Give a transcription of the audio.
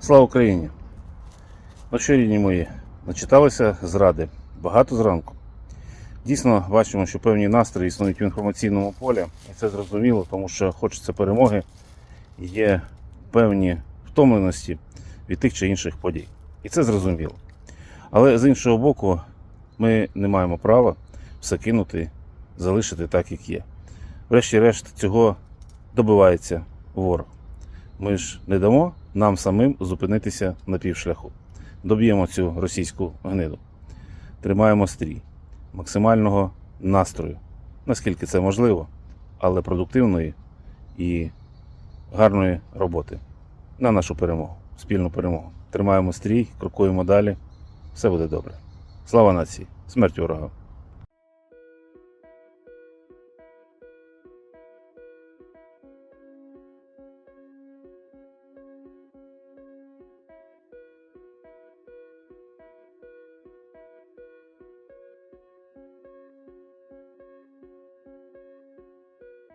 Слава Україні! Ну що, рідні мої, начиталися зради багато зранку. Дійсно, бачимо, що певні настрої існують в інформаційному полі, і це зрозуміло, тому що хочеться перемоги, є певні втомленості від тих чи інших подій. І це зрозуміло. Але з іншого боку, ми не маємо права все кинути, залишити так, як є. Врешті-решт, цього добивається ворог. Ми ж не дамо нам самим зупинитися на півшляху. Доб'ємо цю російську гниду. Тримаємо стрій максимального настрою, наскільки це можливо, але продуктивної і гарної роботи на нашу перемогу, спільну перемогу. Тримаємо стрій, крокуємо далі. Все буде добре. Слава нації! Смерть ворогам!